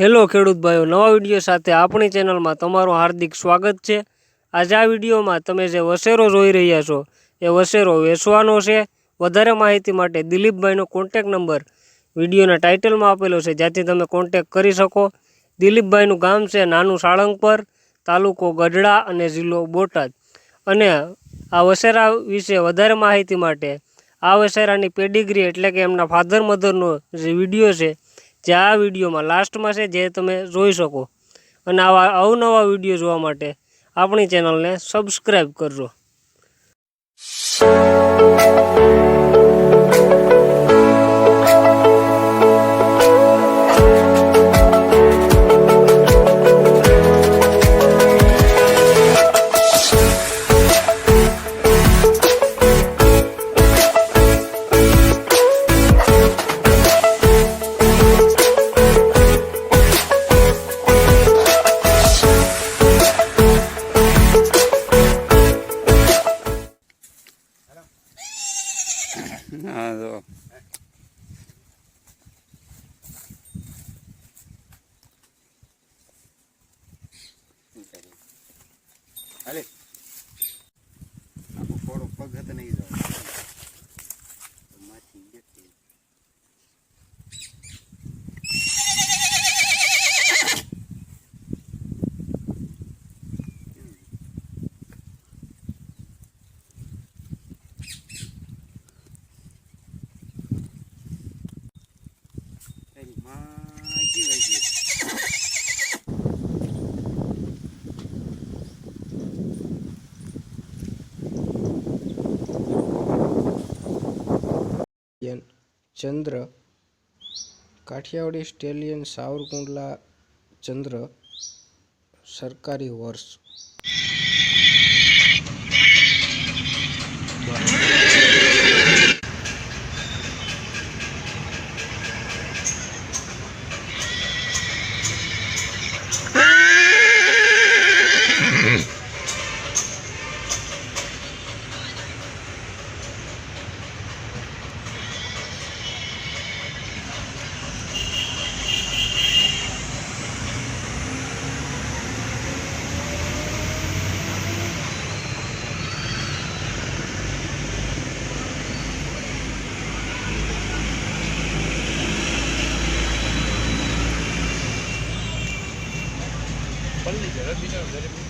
Hello ખેડૂત ભાઈઓ, નવા વીડિયો સાથે આપણી ચેનલમાં તમારું હાર્દિક સ્વાગત છે. આજે આ વિડીયોમાં તમે જે વસેરો જોઈ રહ્યા છો, એ વસેરો વેચવાનો છે. વધારે માહિતી માટે દિલીપભાઈનો કોન્ટેક નંબર વિડીયોના ટાઇટલમાં આપેલો છે, જ્યાંથી તમે કોન્ટેક કરી શકો. દિલીપભાઈનું ગામ છે નાનું સાળંગપર, તાલુકો ગઢડા અને જિલ્લો બોટાદ. અને આ વસેરા વિશે વધારે માહિતી માટે આ વસેરાની પેડિગ્રી એટલે કે એમના ફાધર મધરનો જે વીડિયો છે જે આ વિડીયોમાં લાસ્ટમાં છે જે તમે જોઈ શકો. અને આવા અવનવા વીડિયો જોવા માટે આપણી ચેનલને સબસ્ક્રાઈબ કરજો. Nada. Dale. ચંદ્ર કાઠિયાવાડી સ્ટેલિયન સાવરકુંડલા ચંદ્ર સરકારી વર્ષ. Only there, you know,